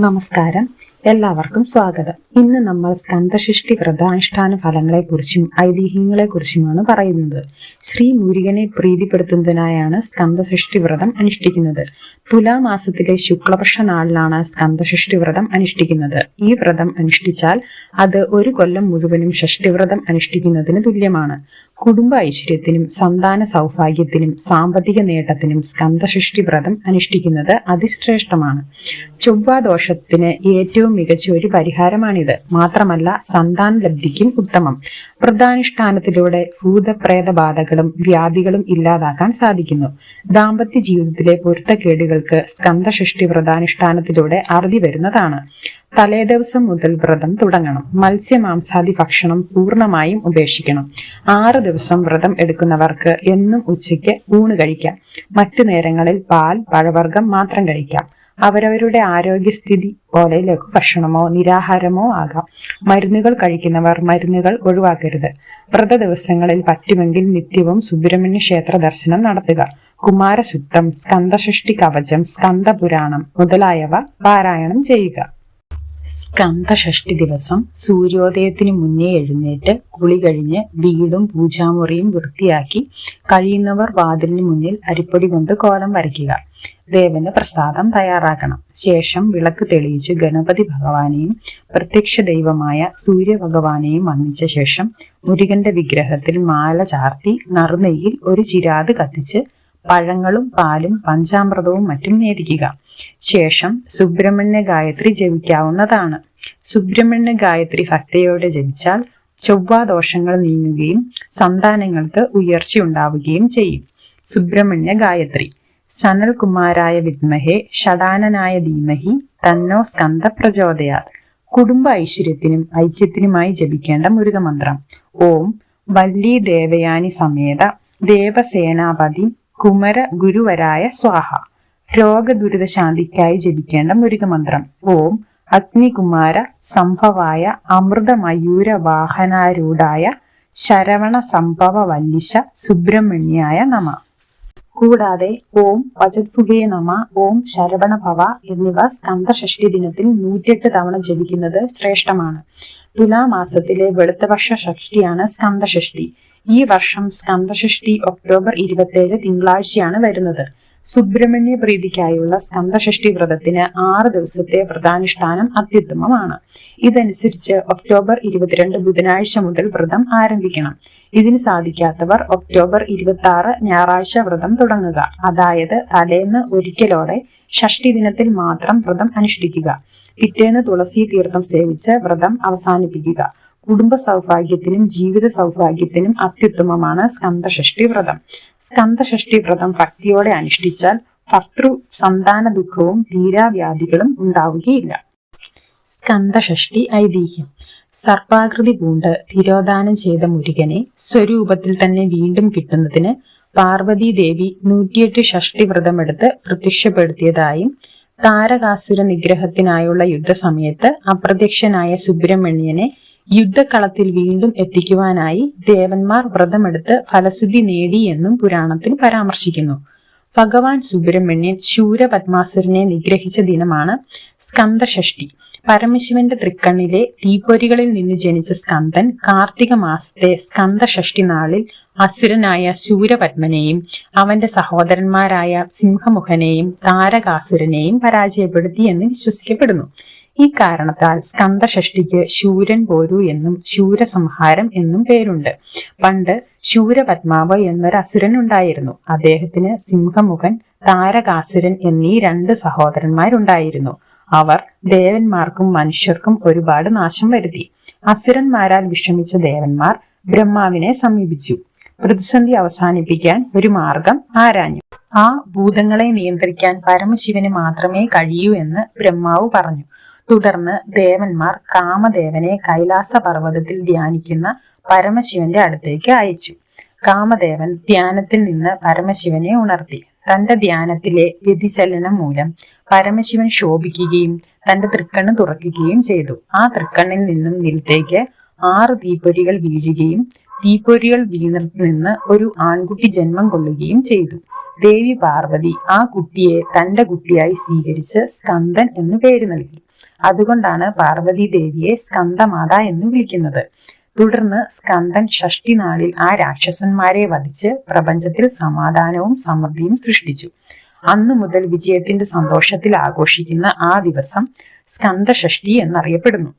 നമസ്കാരം. എല്ലാവർക്കും സ്വാഗതം. ഇന്ന് നമ്മൾ സ്കന്ദഷിഷ്ടി വ്രതാനുഷ്ഠാന ഫലങ്ങളെക്കുറിച്ചും ഐതിഹ്യങ്ങളെക്കുറിച്ചുമാണ് പറയുന്നത്. ശ്രീ മുരുകനെ പ്രീതിപ്പെടുത്തുന്നതിനായാണ് സ്കന്ദഷിഷ്ടി വ്രതം അനുഷ്ഠിക്കുന്നത്. തുലാമാസത്തിലെ ശുക്ലപക്ഷ നാളിലാണ് സ്കന്ദഷിഷ്ടി വ്രതം അനുഷ്ഠിക്കുന്നത്. ഈ വ്രതം അനുഷ്ഠിച്ചാൽ അത് ഒരു കൊല്ലം മുഴുവനും ഷഷ്ടിവ്രതം അനുഷ്ഠിക്കുന്നതിന് തുല്യമാണ്. കുടുംബ ഐശ്വര്യത്തിനും സന്താന സൗഭാഗ്യത്തിനും സാമ്പത്തിക നേട്ടത്തിനും സ്കന്ദഷിഷ്ടി വ്രതം അനുഷ്ഠിക്കുന്നത് അതിശ്രേഷ്ഠമാണ്. ചൊവ്വാദോഷത്തിന് ഏറ്റവും മികച്ച ഒരു പരിഹാരമാണിത്. മാത്രമല്ല സന്താന ലബ്ധിക്കും ഉത്തമം. വ്രതാനുഷ്ഠാനത്തിലൂടെ ഭൂതപ്രേത ബാധകളും വ്യാധികളും ഇല്ലാതാക്കാൻ സാധിക്കുന്നു. ദാമ്പത്യ ജീവിതത്തിലെ പൊരുത്തക്കേടുകൾക്ക് സ്കന്ദഷിഷ്ടി വ്രതാനുഷ്ഠാനത്തിലൂടെ അറുതി വരുന്നതാണ്. തലേദിവസം മുതൽ വ്രതം തുടങ്ങണം. മത്സ്യമാംസാദി ഭക്ഷണം പൂർണമായും ഉപേക്ഷിക്കണം. ആറ് ദിവസം വ്രതം എടുക്കുന്നവർക്ക് എന്നും ഉച്ചയ്ക്ക് ഊണ് കഴിക്കാം. മറ്റു നേരങ്ങളിൽ പാൽ പഴവർഗം മാത്രം കഴിക്കാം. അവരവരുടെ ആരോഗ്യസ്ഥിതി പോലെ ലഘുഭക്ഷണമോ നിരാഹാരമോ ആകാം. മരുന്നുകൾ കഴിക്കുന്നവർ മരുന്നുകൾ ഒഴിവാക്കരുത്. വ്രത ദിവസങ്ങളിൽ പറ്റുമെങ്കിൽ നിത്യവും സുബ്രഹ്മണ്യ ക്ഷേത്ര ദർശനം നടത്തുക. കുമാരശുദ്ധം സ്കന്ദഷഷ്ടി കവചം സ്കന്ദപുരാണം മുതലായവ പാരായണം ചെയ്യുക. സ്കന്ധഷഷ്ടി ദിവസം സൂര്യോദയത്തിന് മുന്നേ എഴുന്നേറ്റ് കുളി കഴിഞ്ഞ് വീടും പൂജാമുറിയും വൃത്തിയാക്കി കഴിയുന്നവർ വാതിലിന് മുന്നിൽ അരിപ്പൊടി കൊണ്ട് കോലം വരയ്ക്കുക. ദേവന് പ്രസാദം തയ്യാറാക്കണം. ശേഷം വിളക്ക് തെളിയിച്ച് ഗണപതി ഭഗവാനെയും പ്രത്യക്ഷ ദൈവമായ സൂര്യഭഗവാനെയും വന്നിച്ച ശേഷം മുരുകന്റെ വിഗ്രഹത്തിൽ മാല ചാർത്തി നറുനെയ്യിൽ ഒരു ചിരാത് കത്തിച്ച് പഴങ്ങളും പാലും പഞ്ചാമൃതവും മറ്റും നേദിക്കുക. ശേഷം സുബ്രഹ്മണ്യ ഗായത്രി ജപിക്കാവുന്നതാണ്. സുബ്രഹ്മണ്യ ഗായത്രി ഭക്തയോടെ ജപിച്ചാൽ ചൊവ്വാദോഷങ്ങൾ നീങ്ങുകയും സന്താനങ്ങൾക്ക് ഉയർച്ച ഉണ്ടാവുകയും ചെയ്യും. സുബ്രഹ്മണ്യ ഗായത്രി. സനൽകുമാരായ വിദ്മഹെ ഷടാനനായ ധീമഹി തന്നോ സ്കന്ധ പ്രചോദയാത്. കുടുംബ ഐശ്വര്യത്തിനും ഐക്യത്തിനുമായി ജപിക്കേണ്ട മുരുകമന്ത്രം. ഓം വല്ലി ദേവയാനി സമേത ദേവസേനാപതി കുമര ഗുരുവരായ സ്വാഹ. രോഗദുരിതശാന്തിക്കായി ജപിക്കേണ്ട മുരുകമന്ത്രം. ഓം അഗ്നികുമാര സംഭവായ അമൃതമയൂരവാഹനാരൂഢായ ശരവണ സംഭവ വല്ലിശ സുബ്രഹ്മണ്യായ നമ. കൂടാതെ ഓം വജത്പുകേ നമ ഓം ശരവണ ഭവ എന്നിവ സ്കന്ധഷഷ്ടി ദിനത്തിൽ നൂറ്റിയെട്ട് തവണ ജപിക്കുന്നത് ശ്രേഷ്ഠമാണ്. തുലാമാസത്തിലെ വെളുത്തപക്ഷ ഷഷ്ടിയാണ് സ്കന്ധഷഷ്ടി. ഈ വർഷം സ്കന്ധഷഷ്ടി ഒക്ടോബർ ഇരുപത്തിയേഴ് തിങ്കളാഴ്ചയാണ് വരുന്നത്. സുബ്രഹ്മണ്യ പ്രീതിക്കായുള്ള സ്കന്ധഷഷ്ടി വ്രതത്തിന് ആറ് ദിവസത്തെ വ്രതാനുഷ്ഠാനം അത്യുത്തമമാണ്. ഇതനുസരിച്ച് ഒക്ടോബർ ഇരുപത്തിരണ്ട് ബുധനാഴ്ച മുതൽ വ്രതം ആരംഭിക്കണം. ഇതിന് സാധിക്കാത്തവർ ഒക്ടോബർ ഇരുപത്തി ആറ് ഞായറാഴ്ച വ്രതം തുടങ്ങുക. അതായത് തലേന്ന് ഒരിക്കലോടെ ഷഷ്ടി ദിനത്തിൽ മാത്രം വ്രതം അനുഷ്ഠിക്കുക. പിറ്റേന്ന് തുളസി തീർത്ഥം സേവിച്ച് വ്രതം അവസാനിപ്പിക്കുക. കുടുംബ സൗഭാഗ്യത്തിനും ജീവിത സൗഭാഗ്യത്തിനും അത്യുത്തമമാണ് സ്കന്ധഷഷ്ടി വ്രതം. സ്കന്ധഷഷ്ടി വ്രതം ഭക്തിയോടെ അനുഷ്ഠിച്ചാൽ ഭർത്തൃ സന്താന ദുഃഖവും തീരാവ്യാധികളും ഉണ്ടാവുകയില്ല. സ്കന്ധഷഷ്ടി ഐതിഹ്യം. സർപ്പാകൃതി പൂണ്ട് തിരോധാനം ചെയ്ത മുരുകനെ സ്വരൂപത്തിൽ തന്നെ വീണ്ടും കിട്ടുന്നതിന് പാർവതി ദേവി നൂറ്റിയെട്ട് ഷഷ്ടി വ്രതമെടുത്ത് പ്രത്യക്ഷപ്പെടുത്തിയതായും താരകാസുര നിഗ്രഹത്തിനായുള്ള യുദ്ധസമയത്ത് അപ്രത്യക്ഷനായ സുബ്രഹ്മണ്യനെ യുദ്ധക്കളത്തിൽ വീണ്ടും എത്തിക്കുവാനായി ദേവന്മാർ വ്രതമെടുത്ത് ഫലസിദ്ധി നേടി എന്നും പുരാണത്തിൽ പരാമർശിക്കുന്നു. ഭഗവാൻ സുബ്രഹ്മണ്യൻ ശൂരപത്മാസുരനെ നിഗ്രഹിച്ച ദിനമാണ് സ്കന്ദഷഷ്ടി പരമശിവന്റെ തൃക്കണ്ണിലെ തീപ്പൊരികളിൽ നിന്ന് ജനിച്ച സ്കന്ദൻ കാർത്തിക മാസത്തെ സ്കന്ദഷഷ്ടി നാളിൽ അസുരനായ ശൂരപത്മനെയും അവന്റെ സഹോദരന്മാരായ സിംഹമുഖനെയും താരകാസുരനെയും പരാജയപ്പെടുത്തി എന്ന് വിശ്വസിക്കപ്പെടുന്നു. ഈ കാരണത്താൽ സ്കന്ദഷഷ്ടിക്ക് ശൂരൻ പോരു എന്നും ശൂരസംഹാരം എന്നും പേരുണ്ട്. പണ്ട് ശൂരപത്മാവ് എന്നൊരു അസുരൻ ഉണ്ടായിരുന്നു അദ്ദേഹത്തിന് സിംഹമുഖൻ താരകാസുരൻ എന്നീ രണ്ട് സഹോദരന്മാരുണ്ടായിരുന്നു. അവർ ദേവന്മാർക്കും മനുഷ്യർക്കും ഒരുപാട് നാശം വരുത്തി. അസുരന്മാരാൽ വിഷമിച്ച ദേവന്മാർ ബ്രഹ്മാവിനെ സമീപിച്ചു. പ്രതിസന്ധി അവസാനിപ്പിക്കാൻ ഒരു മാർഗം ആരാഞ്ഞു. ആ ഭൂതങ്ങളെ നിയന്ത്രിക്കാൻ പരമശിവന് മാത്രമേ കഴിയൂ എന്ന് ബ്രഹ്മാവ് പറഞ്ഞു. തുടർന്ന് ദേവന്മാർ കാമദേവനെ കൈലാസ പർവതത്തിൽ ധ്യാനിക്കുന്ന പരമശിവന്റെ അടുത്തേക്ക് അയച്ചു. കാമദേവൻ ധ്യാനത്തിൽ നിന്ന് പരമശിവനെ ഉണർത്തി. തന്റെ ധ്യാനത്തിലെ വ്യതിചലനം മൂലം പരമശിവൻ ശോഭിക്കുകയും തന്റെ തൃക്കണ്ണ് തുറക്കുകയും ചെയ്തു. ആ തൃക്കണ്ണിൽ നിന്നും നിലത്തേക്ക് ആറ് തീപ്പൊരികൾ വീഴുകയും തീപ്പൊരികൾ വീണിൽ നിന്ന് ഒരു ആൺകുട്ടി ജന്മം കൊള്ളുകയും ചെയ്തു. ദേവി പാർവതി ആ കുട്ടിയെ തന്റെ കുട്ടിയായി സ്വീകരിച്ച് സ്കന്ദൻ എന്ന് പേര് നൽകി. അതുകൊണ്ടാണ് പാർവതി ദേവിയെ സ്കന്ദമാത എന്ന് വിളിക്കുന്നത്. തുടർന്ന് സ്കന്ദൻ ഷഷ്ടി നാളിൽ ആ രാക്ഷസന്മാരെ വധിച്ച് പ്രപഞ്ചത്തിൽ സമാധാനവും സമൃദ്ധിയും സൃഷ്ടിച്ചു. അന്നു മുതൽ വിജയത്തിന്റെ സന്തോഷത്തിൽ ആഘോഷിക്കുന്ന ആ ദിവസം സ്കന്ദഷഷ്ടി എന്നറിയപ്പെടുന്നു.